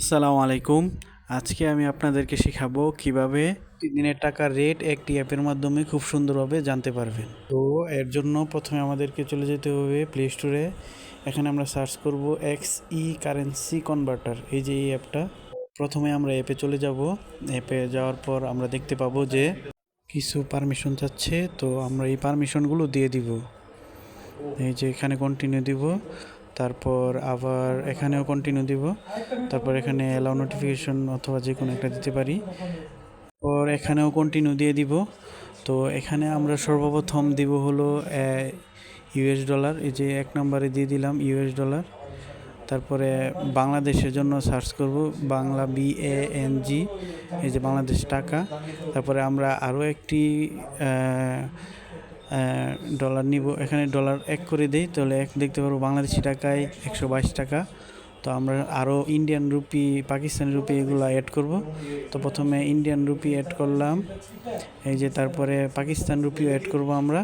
আসসালামু আলাইকুম। আজকে আমি আপনাদেরকে শেখাবো কীভাবে দিনের টাকার রেট একটি অ্যাপের মাধ্যমে খুব সুন্দরভাবে জানতে পারবেন। তো এর জন্য প্রথমে আমাদেরকে চলে যেতে হবে প্লে স্টোরে এখানে আমরা সার্চ করব এক্স ই কারেন্সি কনভার্টার এই যে এই অ্যাপটা প্রথমে আমরা অ্যাপে চলে যাব। অ্যাপে যাওয়ার পর আমরা দেখতে পাবো যে কিছু পারমিশন চাচ্ছে। তো আমরা এই পারমিশনগুলো দিয়ে দিব। এই যে এখানে কন্টিনিউ দিব। তারপর আবার এখানেও কন্টিনিউ দিব। তারপর এখানে অ্যালাউ নোটিফিকেশন অথবা যে কোনো একটা দিতে পারি। পর এখানেও কন্টিনিউ দিয়ে দিব। তো এখানে আমরা সর্বপ্রথম দিব হলো ইউএস ডলার এই যে এক নম্বরে দিয়ে দিলাম ইউএস ডলার তারপরে বাংলাদেশের জন্য সার্চ করব, Bangla B A N G এই যে বাংলাদেশ টাকা। তারপরে আমরা আরও একটি ডলার নিব, এখানে ডলার এক করে দিই, তাহলে এক দেখতে পারব বাংলাদেশি টাকায় একশো বাইশ টাকা। তো আমরা আরও ইন্ডিয়ান রুপি পাকিস্তানি রুপি এগুলো অ্যাড করব। তো প্রথমে ইন্ডিয়ান রুপি অ্যাড করলাম, এই যে তারপরে পাকিস্তান রুপিও অ্যাড করব আমরা।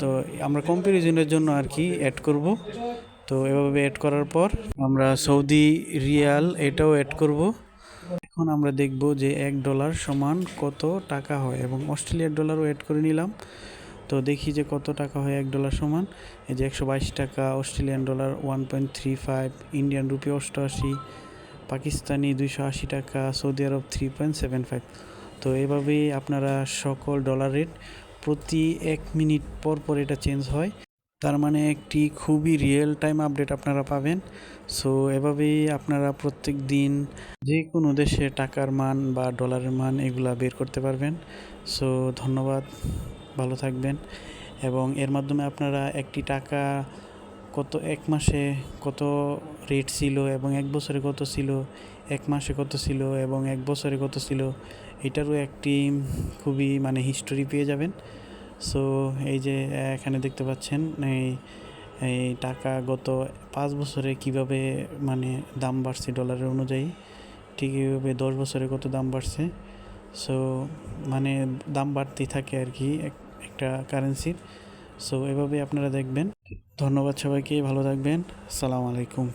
তো আমরা কম্প্যারিজনের জন্য আর কি অ্যাড করব। তো এভাবে অ্যাড করার পর আমরা সৌদি রিয়াল এটাও অ্যাড করব। এখন আমরা দেখব যে এক ডলার সমান কত টাকা হয়, এবং অস্ট্রেলিয়ার ডলারও অ্যাড করে নিলাম। তো দেখি যে কত টাকা হয় এক ডলার সমান। এই যে একশো বাইশ টাকা, Australian dollar one point three five, Indian rupee অষ্টআশি, পাকিস্তানি দুইশো আশি টাকা, Saudi Arab three point seven five. তো এভাবেই আপনারা সকল ডলার রেট প্রতি এক মিনিট পর পর এটা চেঞ্জ হয়। তার মানে একটি খুবই রিয়েল টাইম আপডেট আপনারা পাবেন। সো এভাবেই আপনারা প্রত্যেক দিন যে কোনো দেশে টাকার মান বা ডলারের মান এগুলা বের করতে পারবেন। সো ধন্যবাদ। ভালো থাকবেন এবং এর মাধ্যমে আপনারা একটি টাকা কত, এক মাসে কত রেট ছিল এবং এক বছরে কত ছিল, এক মাসে কত ছিল এবং এক বছরে কত ছিল, এটারও একটি খুবই মানে হিস্টোরি পেয়ে যাবেন। সো এই যে, এখানে দেখতে পাচ্ছেন, এই এই টাকা গত পাঁচ বছরে কীভাবে মানে দাম বাড়ছে ডলারের অনুযায়ী, ঠিক এইভাবে দশ বছরে কত দাম বাড়ছে। সো মানে দাম বাড়তেই থাকে আর কি একটা কারেন্সির সো এভাবে আপনারা দেখবেন। ধন্যবাদ সবাইকে ভালো থাকবেন। সালাম আলাইকুম।